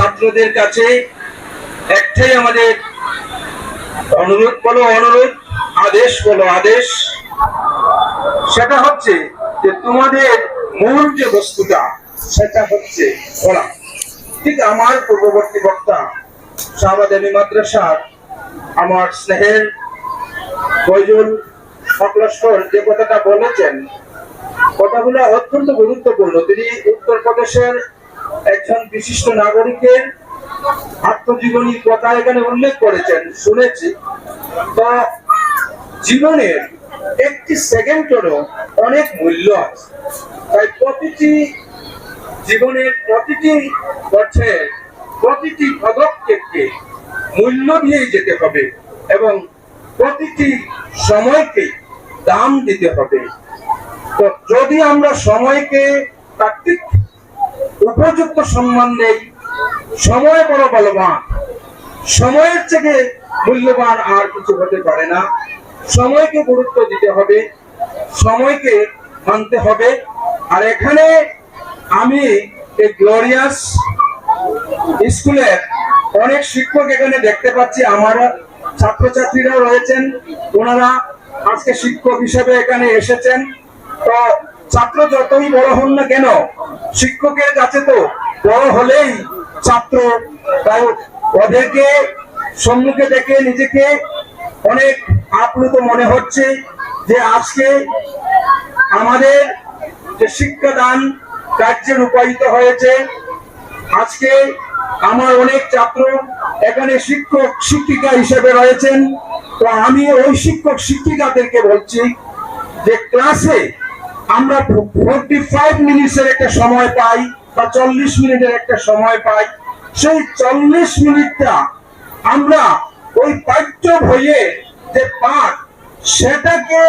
ছাত্রদের কাছে একটাই আমাদের অনুরোধ বলো, অনুরোধ, আদেশ বলো, আদেশ। সেটা হচ্ছে যে তোমাদের মূল যে বস্তুটা, সেটা হচ্ছে পড়া। ঠিক আমার পূর্ববর্তী বক্তা শাহবাদানি মাদ্রাসার, আমার স্নেহের ফয়জুল সকলস্কর যে কথাটা বলেছেন, কথাগুলো অত্যন্ত গুরুত্বপূর্ণ। তিনি উত্তরপ্রদেশের একজন বিশিষ্ট নাগরিকের আত্মজীবনী কথা এখানে উল্লেখ করেছেন, শুনেছি। তো জীবনের একটি সেকেন্ডেরও অনেক মূল্য আছে। তাই প্রতিটি জীবনের প্রতিটি পথে প্রতিটি পদক্ষেপকে মূল্য দিয়েই যেতে হবে এবং প্রতিটি সময়কে দাম দিতে হবে। তো যদি আমরা সময়কে তাত্ত্বিক উপযুক্ত সম্মান দেই সময় বড় বলবান। সময়ের থেকে মূল্যবান আর কিছু হতে পারে না। সময়কে গুরুত্ব দিতে হবে। সময়কে মানতে হবে। আর এখানে আমি এই গ্লোরিয়াস স্কুলের অনেক শিক্ষক এখানে দেখতে পাচ্ছি। আমার ছাত্রছাত্রীরাও রয়েছেন। ওনারা আজকে শিক্ষক হিসেবে এখানে এসেছেন। তো ছাত্র যতই বড় হন না কেন, শিক্ষকের কাছে তো বড় হলেই ছাত্র তাই ওদেরকে সম্মুখে দেখে নিজেকে অনেক আপ্লুত মনে হচ্ছে যে আজকে আমাদের যে শিক্ষাদান কার্যে রূপায়িত হয়েছে, আজকে আমার অনেক ছাত্র এখানে শিক্ষক, শিক্ষিকা হিসেবে রয়েছেন। তো আমি ওই শিক্ষক, শিক্ষিকাদেরকে বলছি যে ক্লাসে আমরা ফোরটি ফাইভ মিনিটের একটা সময় পাই বা চল্লিশ মিনিটের একটা সময় পাই। সেই চল্লিশ মিনিটটা আমরা ওই পাঠ্য বইয়ে যে পাঠ, সেটাকে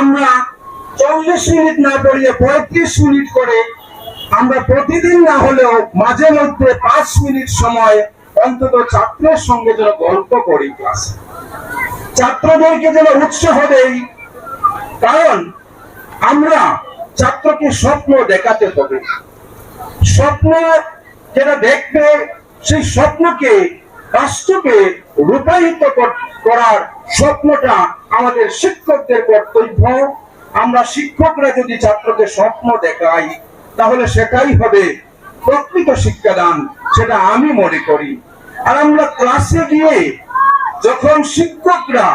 আমরা চল্লিশ মিনিট না পড়িয়ে পঁয়ত্রিশ মিনিট করে আমরা প্রতিদিন না হলেও মাঝে মধ্যে পাঁচ মিনিট সময় অন্তত ছাত্রের সঙ্গে যেন গল্প করি ক্লাসে। ছাত্রদেরকে যেন উৎসাহ দেই, কারণ আমরা ছাত্রকে স্বপ্ন দেখাতে হবে। স্বপ্ন যেটা দেখবে, সেই স্বপ্নকে বাস্তবে রূপায়িত করার স্বপ্নটা আমাদের শিক্ষকদের কর্তব্য। আমরা শিক্ষকরা যদি ছাত্রকে স্বপ্ন দেখাই, তাহলে সেটাই হবে প্রকৃত শিক্ষাদান, সেটা আমি মনে করি। আর আমরা ক্লাসে গিয়ে যখন শিক্ষকরা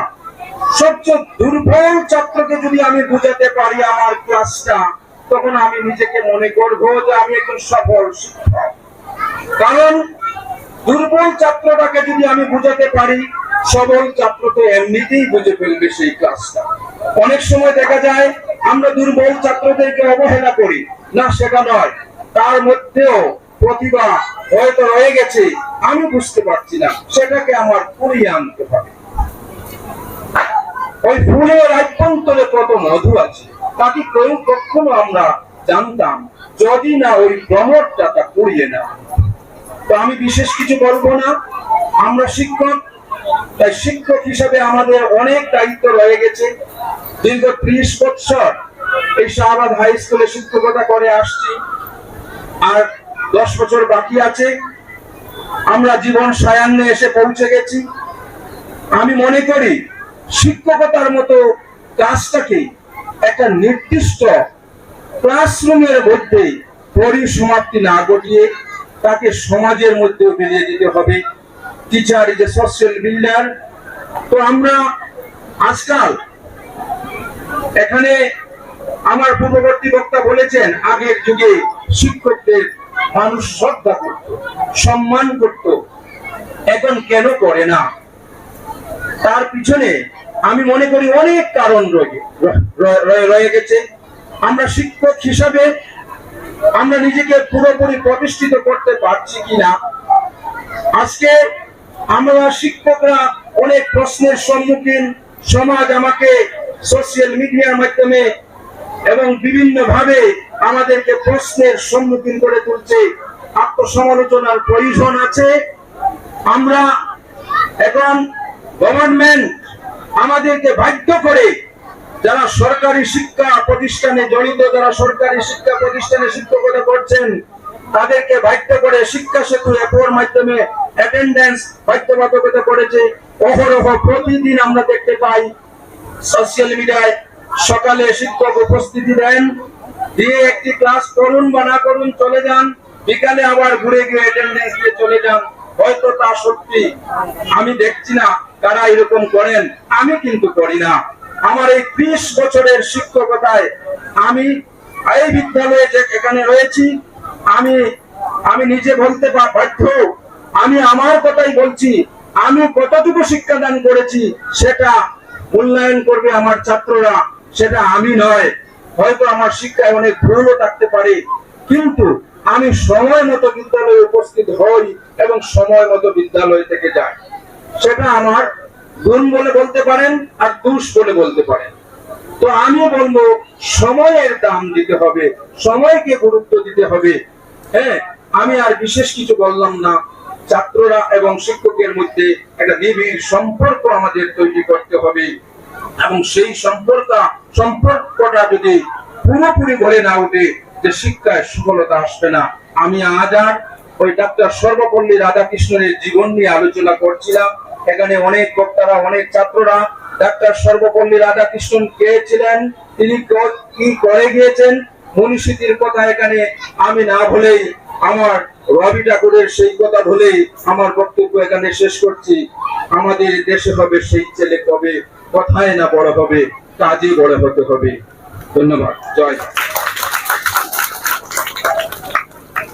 সবচেয়ে দুর্বল ছাত্রকে যদি আমি বুঝাতে পারি আমার ক্লাসটা তখন আমি নিজেকে মনে করব যে আমি একজন সফল শিক্ষক। কারণ দুর্বল যদি আমি বুঝাতে পারি, সবল তো এমনিতেই বুঝে ফেলবে সেই ক্লাসটা অনেক সময় দেখা যায়, আমরা দুর্বল ছাত্রদেরকে অবহেলা করি। না, সেটা নয়। তার মধ্যেও প্রতিভা হয়তো রয়ে গেছে, আমি বুঝতে পারছি না। সেটাকে আমার কুড়িয়ে আনতে হবে। ওই ফুলের অভ্যন্তরে কত মধু আছে তাকে কেউ কখনো আমরা জানতাম? যদি না, ওই ভ্রমণটা তা কুড়িয়ে না তো আমি বিশেষ কিছু বলব না। আমরা শিক্ষক, তাই শিক্ষক হিসাবে আমাদের অনেক দায়িত্ব রয়ে গেছে। দীর্ঘ ত্রিশ বছর এই শাহবাদ হাই স্কুলে শিক্ষকতা করে আসছি। আর দশ বছর বাকি আছে। আমরা জীবন সায়ান্নে এসে পৌঁছে গেছি। আমি মনে করি শিক্ষকতার মতো কাজটাকে একটা নির্দিষ্ট ক্লাসরুমের মধ্যে পরিসমাপ্তি না ঘটিয়ে তাকে সমাজের মধ্যে বেরিয়ে যেতে হবে। Teacher is a social builder তো আমরা আজকাল এখানে আমার পূর্ববর্তী বক্তা বলেছেন, আগের যুগে শিক্ষকদের মানুষ শ্রদ্ধা করত, সম্মান করত, এখন কেন করে না? তার পিছনে আমি মনে করি অনেক কারণ রয়ে গেছে। আমরা শিক্ষক হিসাবে আমরা নিজেকে পুরোপুরি প্রতিষ্ঠিত করতে পারছি কিনা? আজকে আমরা শিক্ষকরা অনেক প্রশ্নের সম্মুখীন। সমাজ আমাকে সোশ্যাল মিডিয়ার মাধ্যমে এবং বিভিন্ন ভাবে আমাদেরকে প্রশ্নের সম্মুখীন করে তুলছে। আত্মসমালোচনার প্রয়োজন আছে। আমরা এখন গভর্নমেন্ট আমাদেরকে বাধ্য করে যারা সরকারি শিক্ষা প্রতিষ্ঠানে জড়িত, যারা সরকারি শিক্ষা প্রতিষ্ঠানে শিক্ষকতা করছেন, তাদেরকে বাধ্য করে শিক্ষা সেতু অ্যাপের মাধ্যমে অ্যাটেন্ডেন্স বাধ্যবাধকতা করেছে। অহরহ প্রতিদিন আমরা দেখতে পাই সোশ্যাল মিডিয়ায় সকালে শিক্ষক উপস্থিতি দেন, দিয়ে একটি ক্লাস করুন বা না করুন চলে যান, বিকালে আবার ঘুরে গিয়ে অ্যাটেন্ডেন্স দিয়ে চলে যান। হয়তো তা সত্যি আমি দেখছি না। তারা এরকম করেন, আমি কিন্তু করি না। আমার এই ত্রিশ বছরের শিক্ষকতায় আমি এই বিদ্যালয়ে যে এখানে রয়েছি, আমি আমি নিজে বলতে বাধ্য। আমি আমার কথাই বলছি, আমি কতটুকু শিক্ষাদান করেছি, সেটা মূল্যায়ন করবে আমার ছাত্ররা, সেটা আমি নয়। হয়তো আমার শিক্ষায় অনেক ভুলও থাকতে পারে, কিন্তু আমি সময় মতো বিদ্যালয়ে উপস্থিত হই এবং সময় মতো বিদ্যালয় থেকে যাই। সেটা আমার গুণ বলে বলতে পারেন আর দোষ বলে বলতে পারেন। তো আমি বলব, সময়ের দাম দিতে হবে, সময়কে গুরুত্ব দিতে হবে। হ্যাঁ আমি আর বিশেষ কিছু বললাম না। ছাত্ররা এবং শিক্ষকের মধ্যে একটা নিবিড় সম্পর্ক আমাদের তৈরি করতে হবে। এবং সেই সম্পর্ক সম্পর্কটা যদি পুরোপুরি গড়ে না ওঠে, যে শিক্ষায় সফলতা আসবে না। আমি আজ আর ওই ডাক্তার সর্বপল্লী রাধাকৃষ্ণনের জীবন নিয়ে আলোচনা করছিলাম। এখানে অনেক বক্তারা, অনেক ছাত্ররা, ডাক্তার সর্বপল্লী রাধাকৃষ্ণন কে ছিলেন, তিনি কি করে গিয়েছেন? মনীষীতির কথা এখানে আমি না বলেই আমার রবি ঠাকুরের সেই কথা বলেই আমার বক্তব্য এখানে শেষ করছি। আমাদের দেশে হবে সেই ছেলে কবে? কথায় না বড় হবে, কাজে বড় হতে হবে। ধন্যবাদ। জয়।